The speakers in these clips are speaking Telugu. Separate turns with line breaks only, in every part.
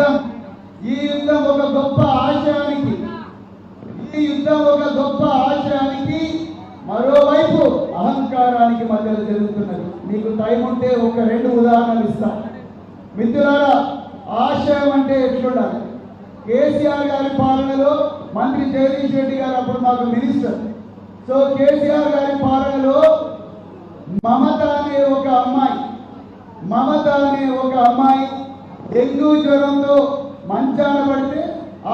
యుద్ధం ఈ యుద్ధం ఒక గొప్ప ఆశయానికి ఈ యుద్ధం ఒక గొప్ప ఆశయానికి మరోవైపు అహంకారానికి మధ్యలో జరుగుతున్నది. మీకు టైం ఉంటే ఒక రెండు ఉదాహరణలు ఇస్తా. మిత్రులారా ఆశయం అంటే ఎట్లుండాలి? కేసీఆర్ గారి పాలనలో మంత్రి జగదీష్ రెడ్డి గారు అప్పుడు మాకు మినిస్టర్. సో కేసీఆర్ గారి పాలనలో మమత అనే ఒక అమ్మాయి మమత అనే ఒక అమ్మాయి డెంగ్యూ జ్వరంతో మంచాన పడితే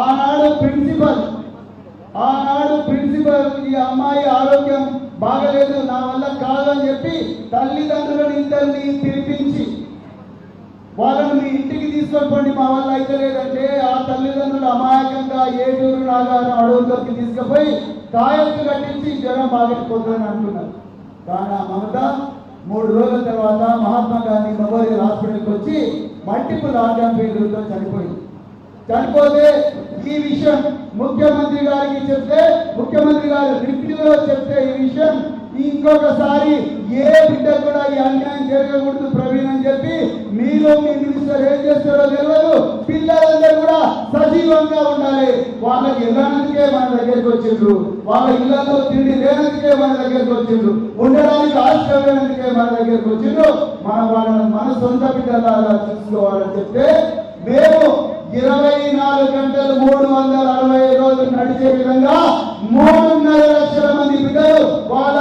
ఆనాడు ప్రిన్సిపల్ ఆనాడు ప్రిన్సిపల్ ఈ అమ్మాయి ఆరోగ్యం బాగలేదు నా వల్ల కాదని చెప్పి తల్లిదండ్రులను ఇద్దరిని పిలిపించి వాళ్ళని మీ ఇంటికి తీసుకొని మా వల్ల అయితే లేదంటే ఆ తల్లిదండ్రులు అమాయకంగా ఏటూరు నాగారు అడవుల్లోకి తీసుకుపోయి కాయలు కట్టించి జ్వరం బాగైపోతుందని అంటున్నారు. కానీ ఆ మమత మూడు రోజుల తర్వాత మహాత్మా గాంధీ మెమోరియల్ హాస్పిటల్కి వచ్చి మల్టిపుల్ ఆర్గాన్ ఫెయిల్యూర్తో చనిపోయింది. చనిపోతే ఈ విషయం ముఖ్యమంత్రి గారికి చెప్తే ముఖ్యమంత్రి గారు రిప్యూలో చెప్తే ఈ విషయం ఇంకొకసారి ఏ బిడ్డ కూడా ఈ అన్యాయం జరగకూడదు ప్రవీణ్ అని చెప్పి మీరు మీ మినిస్టర్ ఏం చేస్తారో తెలియదు పిల్లలందరూ కూడా సజీవంగా ఉండాలి. వాళ్ళకి వెళ్ళనందుకే మన దగ్గరికి వచ్చిండ్రు. వాళ్ళ ఇళ్ళలో తిండి లేనందుకే మన దగ్గరికి వచ్చిండ్రు. ఉండడానికి ఆశ్రయం లేనందుకే మన దగ్గరికి వచ్చిండ్రు. మన వాళ్ళని మన సొంత బిడ్డలాగా చూసుకోవాలని చెప్తే మేము ఇరవై నాలుగు గంటలు మూడు వందల అరవై రోజులు నడిచే విధంగా మూడున్నర లక్షల మంది బిడ్డలు వాళ్ళ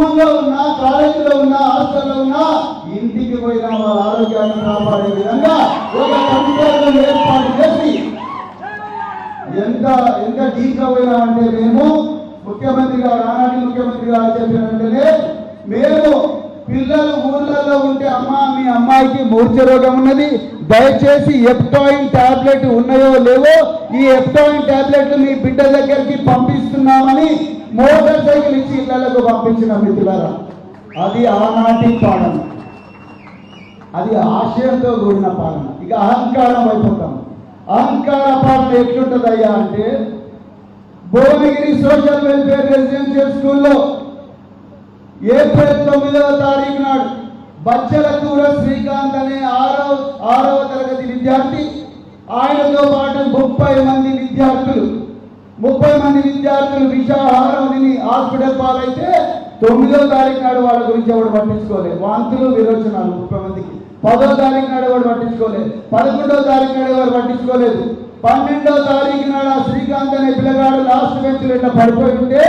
స్కూల్లో ఉన్నా కాలేజీలో ఉన్నా హాస్టల్లో ఉన్నా ఇంటికి పోయిన వాళ్ళ ఆరోగ్యాన్ని కాపాడే విధంగా ఒక కమిటీలను ఏర్పాటు చేసి ఎంత ఎంత డీప్గా పోయినామంటే మేము ముఖ్యమంత్రి గారు ఆనాటి ముఖ్యమంత్రి గారు చెప్పినట్టునే మేము పిల్లలు ఊర్లలో ఉంటే అమ్మ మీ అమ్మాయికి మూర్ఛ రోగం ఉన్నది. దయచేసి ఎప్టాయిన్ టాబ్లెట్ ఉన్నాయో లేవో ఈ ఎప్టాయిన్ టాబ్లెట్లు మీ బిడ్డ దగ్గరికి పంపిస్తున్నామని మోటార్ సైకిల్ ఇచ్చి ఇళ్ళకు పంపించిన మిత్రులారా అది ఆనాటి పాలన అది ఆశయంతో కూడిన పాలన ఇక అహంకారం అయిపోతాం. అహంకార పాలన ఎట్లుంటదయ్యా అంటే భువనగిరి సోషల్ వెల్ఫేర్ రెసిడెన్షియల్ స్కూల్లో ఏప్రిల్ తొమ్మిదవ తారీఖు నాడు బచ్చలకూర శ్రీకాంత్ అనే ఆరో ఆరవ తరగతి విద్యార్థి ఆయనతో పాటు ముప్పై మంది విద్యార్థులు ముప్పై మంది విద్యార్థులు విషాహారం తిని హాస్పిటల్ పాలైతే తొమ్మిదో తారీఖు నాడు వాళ్ళ గురించి ఎవడు పట్టించుకోలేదు. వాంతులు విరోచనాలు ముప్పై మందికి. పదో తారీఖు నాడు ఎవరు పట్టించుకోలేదు. పదకొండో తారీఖు నాడు ఎవరు పట్టించుకోలేదు. పన్నెండో తారీఖు నాడు ఆ శ్రీకాంత్ అనే పిల్లగాడు లాస్ట్ బెంచ్ ఇట్లా పడిపోయి ఉంటే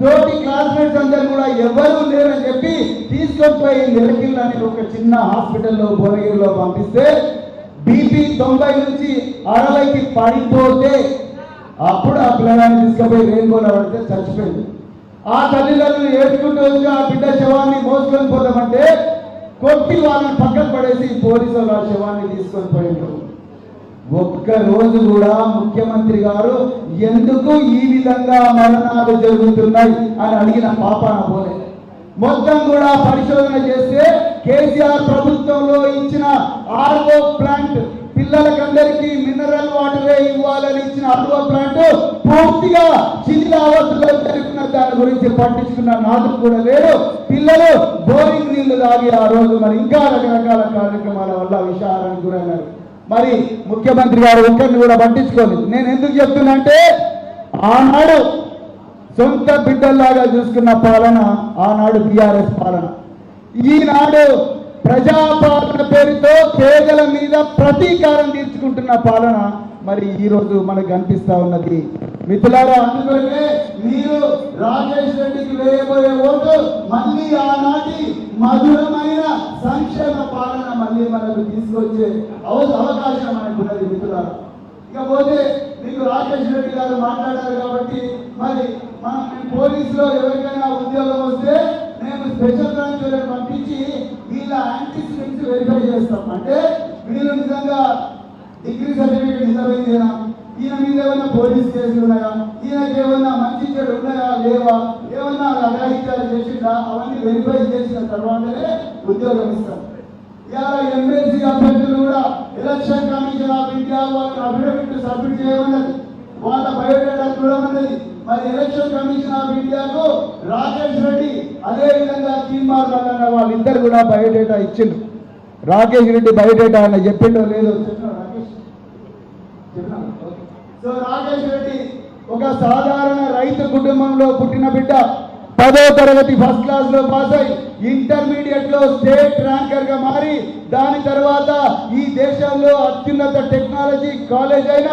తోటి క్లాస్మేట్స్ అందరు కూడా ఎవరు లేరని చెప్పి తీసుకొని నిలకిల్ అని ఒక చిన్న హాస్పిటల్లో భువనగిరిలో పంపిస్తే బీపీ తొంభై నుంచి అరవైకి పడిపోతే అప్పుడు ఆ పిల్లగాన్ని తీసుకుపోయి రెయిన్బోలో పడితే చచ్చిపోయింది. ఆ తల్లిదండ్రులు ఏడ్చుకుంటూ వచ్చి ఆ బిడ్డ శవాన్ని మోసుకొని పోదామంటే కొట్టి వాళ్ళని పక్కన పడేసి పోలీసులు ఆ శవాన్ని తీసుకొని పోయిండ్రు. ఒక్క రోజు కూడా ముఖ్యమంత్రి గారు ఎందుకు ఈ విధంగా మరణాలు జరుగుతున్నాయి అని అడిగిన పాపాన పోలే. మొత్తం కూడా పరిశోధన చేస్తే కేసీఆర్ ప్రభుత్వంలో ఇచ్చిన ఆర్ఓ ప్లాంట్ పిల్లలకందరికీ మినరల్ వాటరే ఇవ్వాలని ఇచ్చిన ఆర్ఓ ప్లాంట్ పూర్తిగా శిథిలావస్థలో జరుగుతున్న దాని గురించి పట్టించుకున్న నాటు కూడా లేరు పిల్లలు బోరింగ్ నీళ్ళు తాగి ఆ రోజు మరి ఇంకా రకరకాల కార్యక్రమాల వల్ల విషారానికి గురైనారు. మరి ముఖ్యమంత్రి గారు ఒక్కరిని కూడా పట్టించుకోలేదు నేను ఎందుకు చెప్తున్నంటే ఆనాడు సొంత బిడ్డల్లాగా చూసుకున్న పాలన ఆనాడు బీఆర్ఎస్ పాలన. ఈనాడు ప్రజాపాలన పేరుతో పేదల మీద ప్రతీకారం తీర్చుకుంటున్న పాలన మరి ఈరోజు మనకు కనిపిస్తా ఉన్నది. మిత్రులారా అందుకనే మీరు రాజేష్ రెడ్డికి వేయబోయే ఓటు మళ్ళీ ఆనాటి మధురమైన సంక్షేమ పాలన మళ్ళీ మనకు తీసుకొచ్చే అవకాశం మనకు ఉన్నది మిత్రులారా. ఇకపోతే మీకు రాకేష్ రెడ్డి గారు మాట్లాడారు కాబట్టి మరి మనం పోలీసులో ఎవరికైనా ఉద్యోగం వస్తే మేము స్పెషల్ బ్రాంచ్ పంపించి వీళ్ళ యాంటిసిడెంట్స్ వెరిఫై చేస్తాం. అంటే వీళ్ళు నిజంగా డిగ్రీ సర్టిఫికేట్ నిజమైందేనా ఈయన మీద ఏమైనా పోలీస్ కేసులు ఉన్నాయా? ఈయనకి ఏమైనా మంచి చెడు ఉన్నాయా? లేవా? ఏమన్నా అఘాయిత్యాలు చేసిందా అవన్నీ వెరిఫై చేసిన తర్వాతనే ఉద్యోగం ఇస్తాం ఇలా ఎమ్మెల్సీ అభ్యర్థులు కూడా ఎలక్షన్ కమిషన్ ఆఫ్ ఇండియా వాళ్ళకి అఫిడవిట్ సబ్మిట్ చేయమన్నది. వాళ్ళ బయోడేటా చూడమన్నది మరి ఎలక్షన్ కమిషన్ ఆఫ్ ఇండియాకు రాకేష్ రెడ్డి అదే విధంగా తీర్మార్ అన్న వాళ్ళిద్దరు కూడా బయోడేటా ఇచ్చిండ్రు. రాకేష్ రెడ్డి బయోడేటా అని చెప్పిండో లేదో రాకేష్? సో రాకేష్ రెడ్డి ఒక సాధారణ రైతు కుటుంబంలో పుట్టిన బిడ్డ పదో తరగతి ఫస్ట్ క్లాస్లో పాస్ అయి ఇంటర్మీడియట్లో స్టేట్ ర్యాంకర్గా మారి దాని తర్వాత ఈ దేశంలో అత్యున్నత టెక్నాలజీ కాలేజ్ అయిన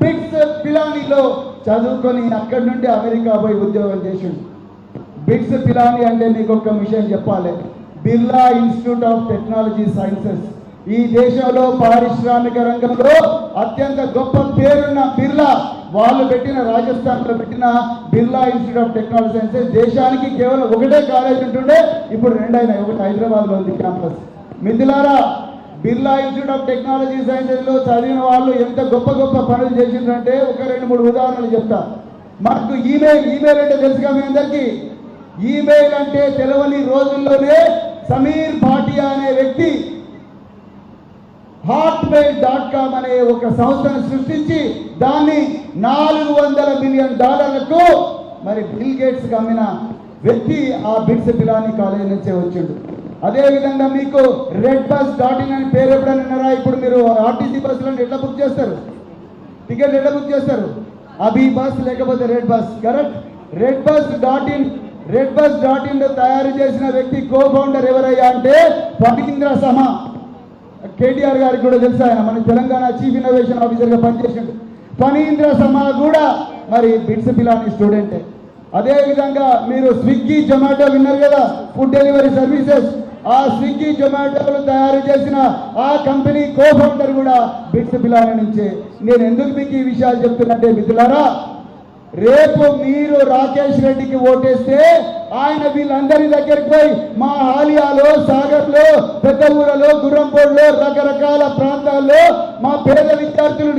బిగ్స్ పిలానీలో చదువుకొని అక్కడి నుండి అమెరికా పోయి ఉద్యోగం చేసిండు. బిగ్స్ పిలాని అంటే నీకు ఒక విషయం చెప్పాలి. Birla institute of technology sciences. ఈ దేశంలో పారిశ్రామిక రంగంలో అత్యంత గొప్ప పేరున్న బిర్లా. వాళ్ళు పెట్టిన రాజస్థాన్లో పెట్టిన Birla institute of technology sciences దేశానికి కేవలం ఒకటే కాలేజ్ ఉంటుండే. ఇప్పుడు రెండైనాయి. ఒకటి హైదరాబాద్లో ఉంది క్యాంపస్. మిథిలారా బిర్లా ఇన్స్టిట్యూట్ ఆఫ్ టెక్నాలజీ సైన్సెస్లో చదివిన వాళ్ళు ఎంత గొప్ప గొప్ప పనులు చేసిండ్రంటే ఒక రెండు మూడు ఉదాహరణలు చెప్తా. మనకు ఈమెయిల్ ఈమెయిల్ అంటే తెలుసుగా మీ అందరికీ? ఈమెయిల్ అంటే తెలవని రోజుల్లోనే సమీర్ భాటియా అనే వ్యక్తి హాట్మెయిల్ డాట్ కామ్ అనే ఒక సంస్థను సృష్టించి దాన్ని నాలుగు వందల మిలియన్ డాలర్లకు మరి బిల్ గేట్స్ అమ్మిన వ్యక్తి ఆ బిట్స్ పిలాని కాలేజ్ నుంచే వచ్చిండు. అదేవిధంగా మీకు రెడ్ బస్ డాట్ ఇన్ అని పేరు ఎప్పుడైనా ఉన్నారా? ఇప్పుడు మీరు ఆర్టీసీ బస్సులను ఎట్లా బుక్ చేస్తారు? టికెట్ ఎట్లా బుక్ చేస్తారు? అభి బస్ లేకపోతే red bus correct red bus dot in red bus dot in తయారు చేసిన వ్యక్తి కో ఫౌండర్ ఎవరయ్యా అంటే పటికింద్ర సమా కేటీఆర్ గారికి కూడా తెలుసు ఆయన? మన తెలంగాణ చీఫ్ ఇన్నోవేషన్ ఆఫీసర్గా పనిచేసిండు. పనీంద్ర సమా కూడా మరి బిట్స్ పిలాని స్టూడెంటే అదేవిధంగా మీరు స్విగ్గీ జొమాటో విన్నారు కదా ఫుడ్ డెలివరీ సర్వీసెస్ ఆ స్విగ్గీ జొమాటోలు తయారు చేసిన ఆ కంపెనీ కో ఫౌండర్ కూడా బిట్స్ పిలాని నుంచి. నేను ఎందుకు మీకు ఈ విషయాలు చెప్తున్నట్టే మిత్రులారా? రేపు మీరు రాకేష్ రెడ్డికి ఓటేస్తే ఆయన వీళ్ళందరి దగ్గరికి పోయి మా హాలియాలో సాగర్లో పెద్ద ఊరలో గుర్రంపోడులో రకరకాల ప్రాంతాల్లో మా పేద విద్యార్థులు